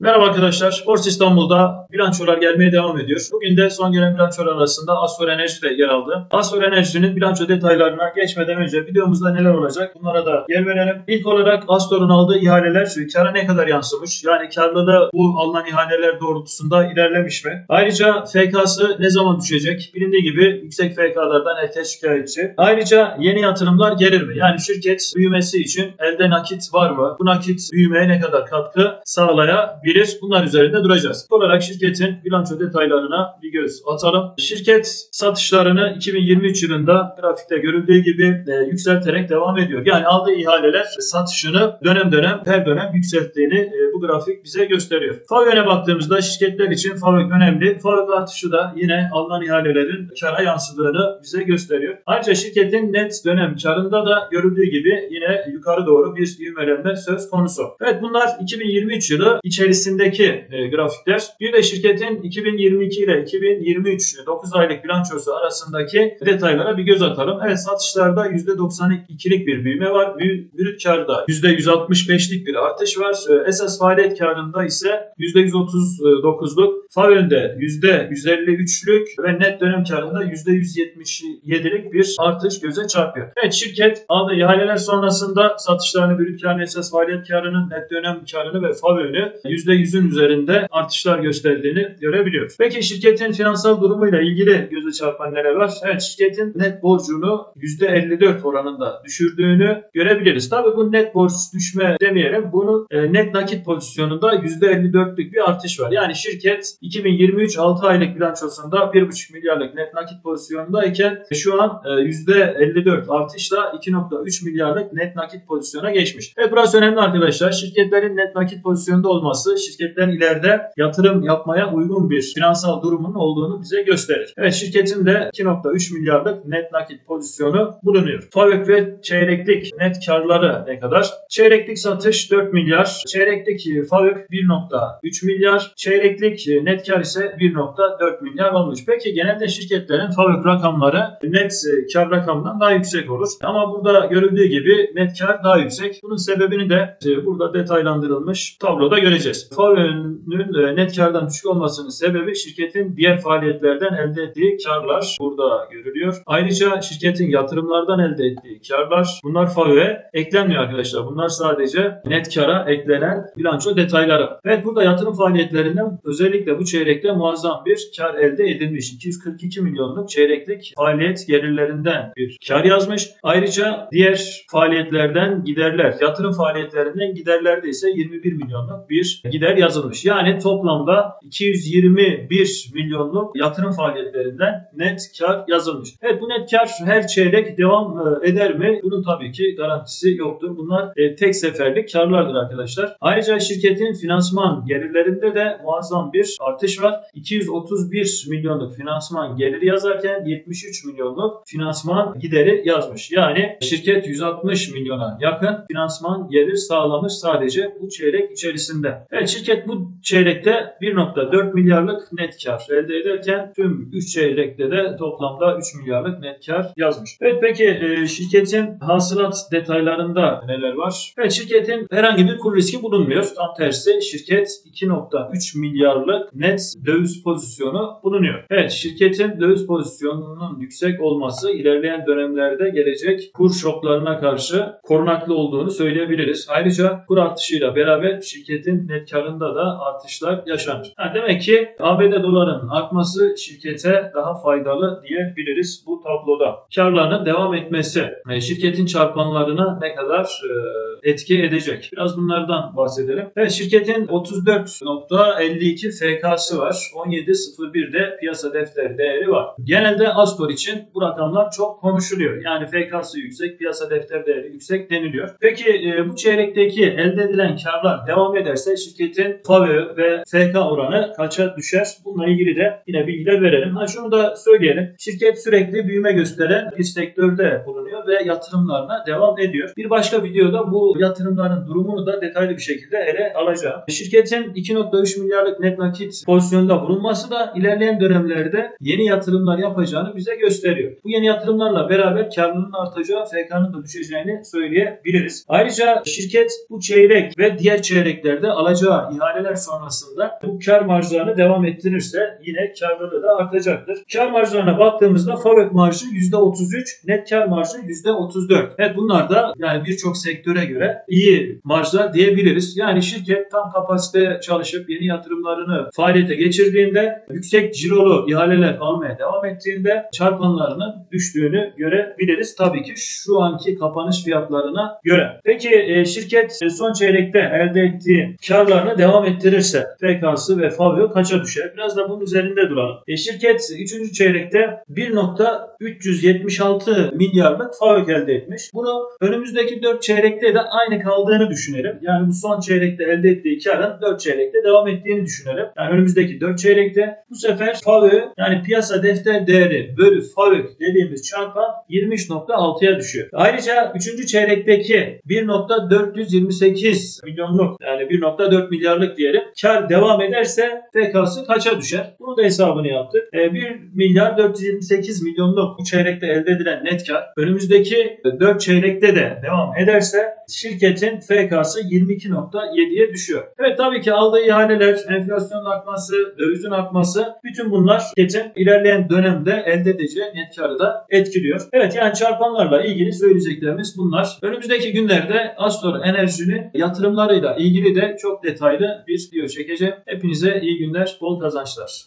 Merhaba arkadaşlar. Borsa İstanbul'da bilançolar gelmeye devam ediyor. Bugün de son gelen bilançolar arasında Asfor Enerji de yer aldı. Asfor Enerji'nin bilanço detaylarına geçmeden önce videomuzda neler olacak bunlara da yer verelim. İlk olarak Astor'un aldığı ihaleler kara ne kadar yansımış? Yani karlılığı bu alınan ihaleler doğrultusunda ilerlemiş mi? Ayrıca FK'sı ne zaman düşecek? Bilindiği gibi yüksek FK'lardan herkes şikayetçi. Ayrıca yeni yatırımlar gelir mi? Yani şirket büyümesi için elde nakit var mı? Bu nakit büyümeye ne kadar katkı sağlayabilir? Bunlar üzerinde duracağız. İlk olarak şirketin bilanço detaylarına bir göz atalım. Şirket satışlarını 2023 yılında grafikte görüldüğü gibi e, yükselterek devam ediyor. Yani aldığı ihaleler satışını dönem dönem her dönem yükselttiğini e, bu grafik bize gösteriyor. FAVÖ'ne baktığımızda şirketler için FAVÖ önemli. FAVÖ artışı da yine alınan ihalelerin kara yansıdığını bize gösteriyor. Ayrıca şirketin net dönem karında da görüldüğü gibi yine yukarı doğru bir ivmelenme söz konusu. Evet bunlar 2023 yılı içerisindeki e, grafikler. Bir de şirketin 2022 ile 2023 9 aylık bilançosu arasındaki detaylara bir göz atalım. Evet satışlarda %92'lik bir büyüme var. Brüt karda %165'lik bir artış var. E, Esas faaliyet karında ise %139'luk, FAVÖ'nde %153'lük ve net dönem karında %177'lik bir artış göze çarpıyor. Evet şirket aldığı ihaleler sonrasında satışlarını, brüt karını, esas faaliyet karının, net dönem karını ve FAVÖ'nü %100'ün üzerinde artışlar gösterdiğini görebiliyoruz. Peki şirketin finansal durumuyla ilgili göze çarpan neler var? Evet şirketin net borcunu %54 oranında düşürdüğünü görebiliriz. Tabii bu net borç düşme demeyelim. Bunu e, net nakit pozisyonunda %54'lük bir artış var. Yani şirket 2023 6 aylık bilançosunda 1,5 milyarlık net nakit pozisyonundayken şu an e, %54 artışla 2,3 milyarlık net nakit pozisyona geçmiş. Evet burası önemli arkadaşlar. Şirketlerin net nakit pozisyonda olması şirketlerin ileride yatırım yapmaya uygun bir finansal durumunun olduğunu bize gösterir. Evet şirketin de 2,3 milyarlık net nakit pozisyonu bulunuyor. FAVÖK ve çeyreklik net karları ne kadar? Çeyreklik satış 4 milyar, çeyreklik FAVÖK 1,3 milyar, çeyreklik net kar ise 1,4 milyar olmuş. Peki genelde şirketlerin FAVÖK rakamları net kar rakamından daha yüksek olur. Ama burada görüldüğü gibi net kar daha yüksek. Bunun sebebini de e, burada detaylandırılmış tabloda göreceğiz. FAVÖK'ün e, net kardan düşük olmasının sebebi şirketin diğer faaliyetlerden elde ettiği karlar burada görülüyor. Ayrıca şirketin yatırımlardan elde ettiği karlar bunlar FAVÖK'e eklenmiyor arkadaşlar. Bunlar sadece net kara eklenen bilanço detayları. Evet burada yatırım faaliyetlerinden özellikle bu çeyrekte muazzam bir kar elde edilmiş. 242 milyonluk çeyreklik faaliyet gelirlerinden bir kar yazmış. Ayrıca diğer faaliyetlerden giderler, yatırım faaliyetlerinden giderlerde ise 21 milyonluk bir gider yazılmış. Yani toplamda 221 milyonluk yatırım faaliyetlerinden net kar yazılmış. Evet bu net kar her çeyrek devam e, eder mi? Bunun tabii ki garantisi yoktur. Bunlar e, tek seferlik karlardır arkadaşlar. Ayrıca şirketin finansman gelirlerinde de muazzam bir artış var. 231 milyonluk finansman geliri yazarken 73 milyonluk finansman gideri yazmış. Yani şirket 160 milyona yakın finansman gelir sağlamış sadece bu çeyrek içerisinde. Evet şirket bu çeyrekte 1.4 milyarlık net kar elde ederken tüm 3 çeyrekte de toplamda 3 milyarlık net kar yazmış. Evet peki e, şirketin hasılat detaylarında neler var? Evet şirketin herhangi bir kur riski bulunmuyor. Tam tersi şirket 2.3 milyarlık net döviz pozisyonu bulunuyor. Evet şirketin döviz pozisyonunun yüksek olması ilerleyen dönemlerde gelecek kur şoklarına karşı korunaklı olduğunu söyleyebiliriz. Ayrıca kur artışıyla beraber şirketin net karında da artışlar yaşanır. Ha, demek ki ABD doların artması şirkete daha faydalı diyebiliriz bu tabloda. Karlarının devam etmesi e, şirketin çarpanlarına ne kadar e, etki edecek? Biraz bunlardan bahsedelim. Evet şirketin 34.52 FK'sı var. 17.01'de piyasa defter değeri var. Genelde Astor için bu rakamlar çok konuşuluyor. Yani FK'sı yüksek, piyasa defter değeri yüksek deniliyor. Peki e, bu çeyrekteki elde edilen karlar devam ederse şirketin FAVÖ ve FK oranı kaça düşer? Bununla ilgili de yine bilgiler verelim. Ha şunu da söyleyelim. Şirket sürekli büyüme gösteren bir sektörde bulunuyor ve yatırımlarına devam ediyor. Bir başka videoda bu yatırımların durumunu da detaylı bir şekilde ele alacağım. Şirketin 2.3 milyarlık net nakit pozisyonda bulunması da ilerleyen dönemlerde yeni yatırımlar yapacağını bize gösteriyor. Bu yeni yatırımlarla beraber karlılığının artacağı, FK'nın da düşeceğini söyleyebiliriz. Ayrıca şirket bu çeyrek ve diğer çeyreklerde alacağı alacağı ihaleler sonrasında bu kar marjlarını devam ettirirse yine karlılığı da artacaktır. Kar marjlarına baktığımızda fabrik marjı %33, net kar marjı %34. Evet bunlar da yani birçok sektöre göre iyi marjlar diyebiliriz. Yani şirket tam kapasite çalışıp yeni yatırımlarını faaliyete geçirdiğinde yüksek cirolu ihaleler almaya devam ettiğinde çarpanlarının düştüğünü görebiliriz. Tabii ki şu anki kapanış fiyatlarına göre. Peki e, şirket e, son çeyrekte elde ettiği karlarını devam ettirirse FK'sı ve FAVÖ kaça düşer? Biraz da bunun üzerinde duralım. E, şirket 3. çeyrekte 1.376 milyarlık FAVÖK elde etmiş. Bunu önümüzdeki 4 çeyrekte de aynı kaldığını düşünelim. Yani bu son çeyrekte elde ettiği karın 4 çeyrekte devam ettiğini düşünelim. Yani önümüzdeki 4 çeyrekte bu sefer FAVÖ yani piyasa defter değeri bölü FAVÖK dediğimiz çarpan 23.6'ya düşüyor. Ayrıca 3. çeyrekteki 1.428 milyonluk yani 1.4 milyarlık diyelim kar devam ederse FK'sı kaça düşer? Bunu da hesabını yaptık. E, 1 milyar 428 milyonluk bu çeyrekte elde edilen net kar önümüzdeki 4 çeyrekte de devam ederse şirketin FK'sı 22.7'ye düşüyor. Evet tabii ki aldığı ihaleler, enflasyonun artması, dövizin artması bütün bunlar şirketin ilerleyen dönemde elde edeceği net karı da etkiliyor. Evet yani çarpanlarla ilgili söyleyeceklerimiz bunlar. Önümüzdeki günlerde Astor Enerji'nin yatırımlarıyla ilgili de çok detaylı bir video çekeceğim. Hepinize iyi günler, bol kazançlar.